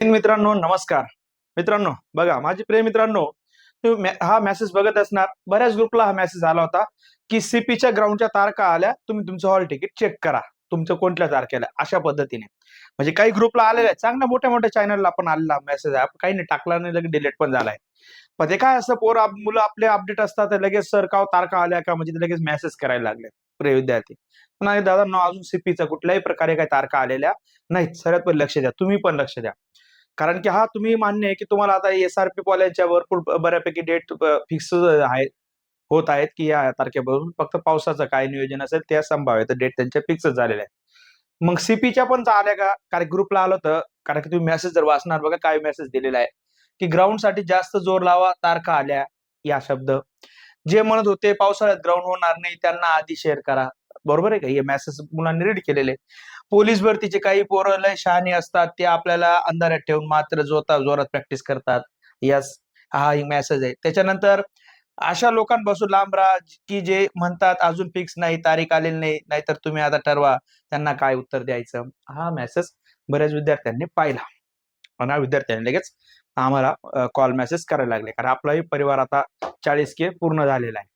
मित्रांनो नमस्कार. मित्रांनो बघा माझे प्रिय मित्रांनो हा मेसेज बघत असणार. बऱ्याच ग्रुपला हा मेसेज आला होता की सीपीच्या ग्राउंडच्या तारखा आल्या तुम्ही तुमचं हॉल तिकीट चेक करा. तुमचं कोणत्या तारखेला अशा पद्धतीने. म्हणजे काही ग्रुपला आलेले आहे चांगल्या मोठ्या मोठ्या चॅनलला पण आलेला मेसेज आहे. काही नाही टाकला नाही लगेच डिलीट पण झालाय. पण ते काय असतं पोर मुलं आपले अपडेट असतात लगेच सर का हो, तारखा आल्या का? म्हणजे लगेच मेसेज करायला लागले. प्रिय विद्यार्थी. नाही दादा अजून सीपीचा कुठल्याही प्रकारे काही तारखा आलेल्या नाहीत. सर्वात पण लक्ष द्या. तुम्ही पण लक्ष द्या. कारण की हा तुम्ही मान्य आहे की तुम्हाला आता एस आर पी वाल्यांच्या भरपूर बऱ्यापैकी डेट फिक्स आहे होत आहेत की या तारखेपासून. फक्त पावसाचं काय नियोजन असेल त्या संभाव्य तर डेट त्यांच्या फिक्स झालेल्या आहे मग सीपीच्या पण आल्या का? कारण ग्रुपला आलं होतं. कारण की तुम्ही मेसेज जर वाचणार बघा काय मेसेज दिलेला आहे. की ग्राउंडसाठी जास्त जोर लावा तारखा आल्या या शब्द. जे म्हणत होते पावसाळ्यात ग्राउंड होणार नाही त्यांना आधी शेअर करा. बरोबर आहे का? हे मेसेज मुलांनी रीड केलेले. पोलीस भरतीचे काही पोरं लय शहाणी असतात ते आपल्याला अंधारात ठेवून मात्र जोता जोरात प्रॅक्टिस करतात. यस हा एक मेसेज आहे. त्याच्यानंतर अशा लोकांपासून लांब राहा की जे म्हणतात अजून फिक्स नाही तारीख आलेली नाही नाहीतर तुम्ही आता ठरवा. त्यांना काय उत्तर द्यायचं? हा मेसेज बऱ्याच विद्यार्थ्यांनी पाहिला. आणि विद्यार्थ्यांनी लगेच आम्हाला कॉल मेसेज करायला लागले. कारण आपलाही परिवार आता चाळीस के पूर्ण झालेला आहे.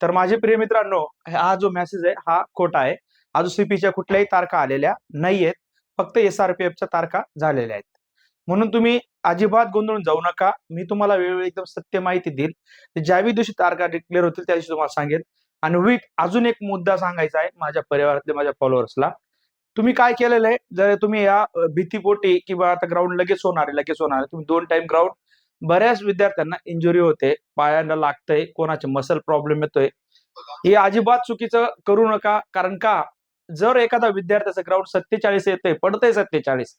तर माझे प्रिय मित्रांनो हा जो मेसेज आहे हा खोटा आहे. अजून सीपीच्या कुठल्याही तारखा आलेल्या नाहीयेत. फक्त एस आर पी एफच्या तारखा झालेल्या आहेत. म्हणून तुम्ही अजिबात गोंधळून जाऊ नका. मी तुम्हाला वेळोवेळी एकदम सत्य माहिती देईल. ज्यावी दिवशी तारखा डिक्लेअर होतील त्या दिवशी तुम्हाला सांगेन. आणि विथ अजून एक मुद्दा सांगायचा आहे माझ्या परिवारातल्या माझ्या फॉलोअर्सला तुम्ही काय केलेलं आहे? जर तुम्ही या भीतीपोटी किंवा आता ग्राउंड लगेच होणार आहे लगेच होणार आहे. तुम्ही दोन टाइम ग्राउंड बऱ्याच विद्यार्थ्यांना इंजुरी होते. पायांना लागतंय कोणाचे मसल प्रॉब्लेम येतोय. हे अजिबात चुकीचं करू नका. कारण का? जर एखादा विद्यार्थ्याचं ग्राउंड सत्तेचाळीस येतंय पडतंय सत्तेचाळीस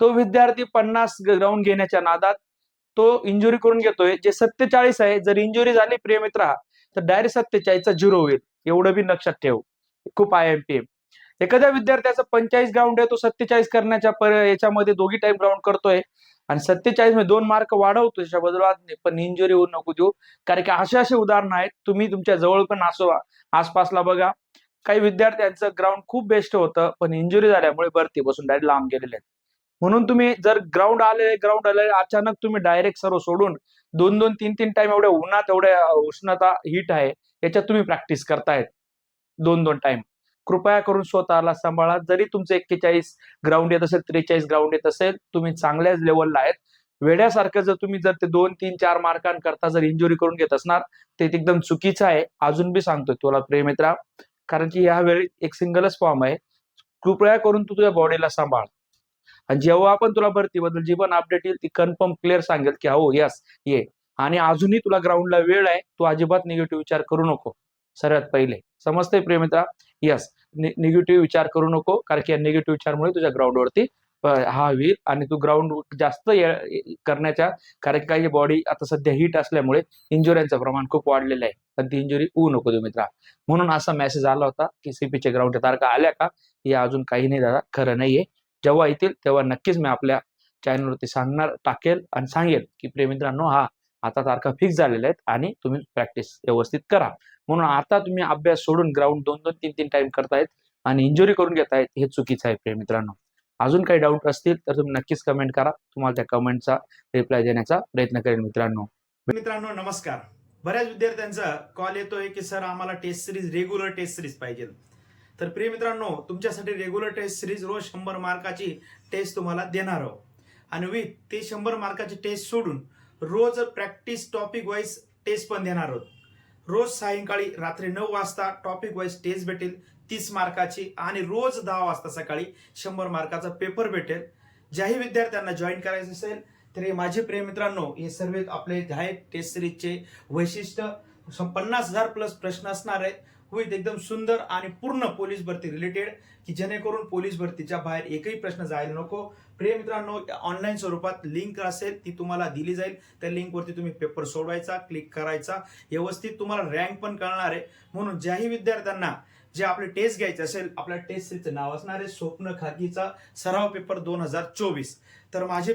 तो विद्यार्थी पन्नास ग्राउंड घेण्याच्या नादात तो इंजुरी करून घेतोय. जे सत्तेचाळीस आहे जर इंजुरी झाली प्रियमित्रा तर डायरेक्ट सत्तेचाळीसचा झिरो होईल. एवढं बी लक्षात ठेव. खूप आय एम पी एम एखाद्या विद्यार्थ्याचं पंचेचाळीस ग्राउंड आहे तो सत्तेचाळीस करण्याच्या याच्यामध्ये दोघी टाइम ग्राउंड करतोय. आणि सत्तेचाळीसमध्ये दोन मार्क वाढवतो त्याच्या बदलात नाही, पण इंजुरी होऊ नको देऊ. कारण की असे असे उदाहरण आहेत. तुम्ही तुमच्या जवळ पण असो आसपासला बघा. काही विद्यार्थ्यांचं ग्राउंड खूप बेस्ट होतं पण इंजुरी झाल्यामुळे भरती बसून डायरेक्ट लांब गेलेले आहेत. म्हणून तुम्ही जर ग्राउंड आले ग्राउंड आले अचानक तुम्ही डायरेक्ट सर्व सोडून दोन दोन तीन तीन टाइम एवढ्या उन्हात एवढ्या उष्णता हीट आहे याच्यात तुम्ही प्रॅक्टिस करतायत. दोन दोन टाइम कृपया करून स्वतःला सांभाळा. जरी तुमचं एक्केचाळीस ग्राउंड येत असेल त्रेचाळीस ग्राउंड येत असेल तुम्ही चांगल्याच लेवलला आहेत. वेड्यासारखं जर तुम्ही जर ते दोन तीन चार मार्कांकरता जर इंजुरी करून घेत असणार ते एकदम चुकीचं आहे. अजून बी सांगतोय तुला प्रेमित्रा कारण की यावेळी एक सिंगलच फॉर्म आहे. कृपया करून तू तुझ्या बॉडीला सांभाळ. आणि जेव्हा आपण तुला भरतीबद्दल जी पण अपडेट येईल ती कन्फर्म क्लिअर सांगेल की हो यस ये. आणि अजूनही तुला ग्राउंडला वेळ आहे तू अजिबात निगेटिव्ह विचार करू नको. सर्वात पहिले. समजतंय प्रेमित्रा यस निगेटिव्ह विचार करू नको कारण की या निगेटिव्ह विचारमुळे तुझ्या ग्राउंडवरती हा होईल आणि तू ग्राउंड जास्त करण्याच्या कारण काही बॉडी आता सध्या हीट असल्यामुळे इंजुऱ्यांचं प्रमाण खूप वाढलेलं आहे. पण ती इंजुरी होऊ नको देऊ मित्रा. म्हणून असा मेसेज आला होता की सीपीचे ग्राउंडच्या तारखा आल्या का? हे अजून काही नाही दादा खरं नाहीये. जेव्हा येतील तेव्हा नक्कीच मी आपल्या चॅनलवरती सांगणार टाकेल आणि सांगेल की प्रेमित्रांनो हा आता तारखा फिक्स झालेल्या आहेत आणि तुम्ही प्रॅक्टिस व्यवस्थित करा. म्हणून आता तुम्ही अभ्यास सोडून ग्राउंड दोन दोन तीन तीन टाइम करतायत आणि इंजुरी करून घेतायत हे चुकीचं आहे प्रेमित्रांनो अजून काही डाऊट असतील तर तुम्ही नक्कीच कमेंट करा. तुम्हाला त्या कमेंटचा रिप्लाय देण्याचा प्रयत्न करेल मित्रांनो. मित्रांनो नमस्कार. बऱ्याच विद्यार्थ्यांचा कॉल येतोय की सर आम्हाला test series regular test series पाहिजे. तर प्रिय मित्रांनो तुमच्यासाठी रेग्युलर टेस्ट सिरीज रोज शंभर मार्काची टेस्ट तुम्हाला देणार आहोत. आणि विथ ते शंभर मार्काची टेस्ट सोडून रोज प्रॅक्टिस टॉपिक वाईज टेस्ट पण देणार आहोत. रोज सायंकाळी रात्री नऊ वाजता टॉपिक वाईज टेस्ट भेटेल. तीस मार्काची आणि रोज दहा वाजता सकाळी शंभर मार्काचा पेपर भेटेल. ज्याही विद्यार्थ्यांना जॉईन करायचं असेल तर हे माझे प्रेमित्रांनो हे सर्व आपले आहेत टेस्ट सिरीजचे वैशिष्ट्य. पन्नास हजार प्लस प्रश्न असणार आहेत. विथ एकदम सुंदर आणि पूर्ण पोलीस भरती रिलेटेड की जेणेकरून पोलीस भरतीच्या बाहेर एकही प्रश्न जायला नको. प्रिय मित्रांनो ऑनलाईन स्वरूपात लिंक असेल ती तुम्हाला दिली जाईल. त्या लिंकवरती तुम्ही पेपर सोडवायचा क्लिक करायचा. व्यवस्थित तुम्हाला रँक पण कळणार आहे. म्हणून ज्याही विद्यार्थ्यांना जे आपले टेस्ट घ्यायचे असेल आपल्या टेस्ट सिरीजचं नाव असणार आहे स्वप्न खाकीचा सराव पेपर दोन हजार चोवीस. तर माझे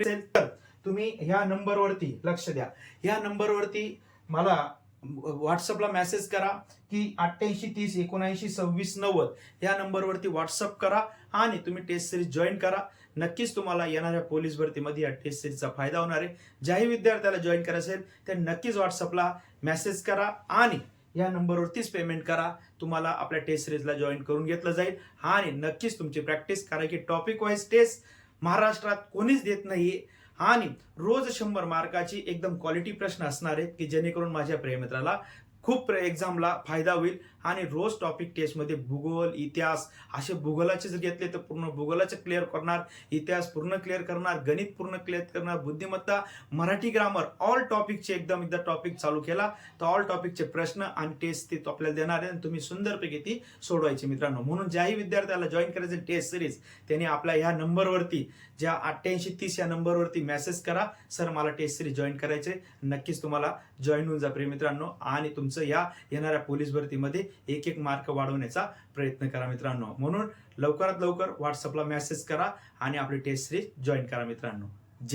तर तुम्ही ह्या नंबरवरती लक्ष द्या. ह्या नंबरवरती मला व्हॉट्सअपला मेसेज करा की अठ्ठ्याऐंशी तीस एकोणऐंशी सव्वीस नव्वद या नंबरवरती व्हॉट्सअप करा आणि तुम्ही टेस्ट सिरीज जॉईन करा. नक्कीच तुम्हाला येणाऱ्या पोलीस भरतीमध्ये या टेस्ट सिरीजचा फायदा होणार आहे. ज्याही विद्यार्थ्याला जॉईन करायचं असेल ते नक्कीच व्हॉट्सअपला मेसेज करा आणि या नंबरवरतीच पेमेंट करा. तुम्हाला आपल्या टेस्ट सिरीजला जॉईन करून घेतलं जाईल आणि नक्कीच तुमची प्रॅक्टिस कारण की टॉपिक वाईज टेस्ट महाराष्ट्रात कोणीच देत नाही आणि रोज शंभर मार्काची एकदम क्वालिटी प्रश्न असणार आहेत की जेणेकरून माझ्या प्रेमित्राला खूप एक्झामला फायदा होईल. आणि रोज टॉपिक टेस्टमध्ये भूगोल इतिहास असे भूगोलाचे जर घेतले तर पूर्ण भूगोलाचे क्लिअर करणार इतिहास पूर्ण क्लिअर करणार गणित पूर्ण क्लिअर करणार बुद्धिमत्ता मराठी ग्रामर ऑल टॉपिकचे एकदम एकदा टॉपिक चालू केला तर ऑल टॉपिकचे प्रश्न आणि टेस्ट ते तो आपल्याला देणार आहे आणि तुम्ही सुंदरपैकी ती सोडवायची मित्रांनो. म्हणून ज्याही विद्यार्थ्याला जॉईन करायचे टेस्ट सिरीज त्यांनी आपल्या ह्या नंबरवरती ज्या अठ्ठ्याऐंशी तीस या नंबरवरती मेसेज करा. सर मला टेस्ट सिरीज जॉईन करायचे नक्कीच तुम्हाला जॉईन होऊन जा प्रिय मित्रांनो. आणि तुमचं या येणाऱ्या पोलीस भरतीमध्ये एक एक मार्क वाढवण्याचा प्रयत्न करा मित्रांनो. म्हणून लवकरात लवकर व्हॉट्सअपला मेसेज करा आणि आपली टेस्ट सिरीज जॉईन करा मित्रांनो.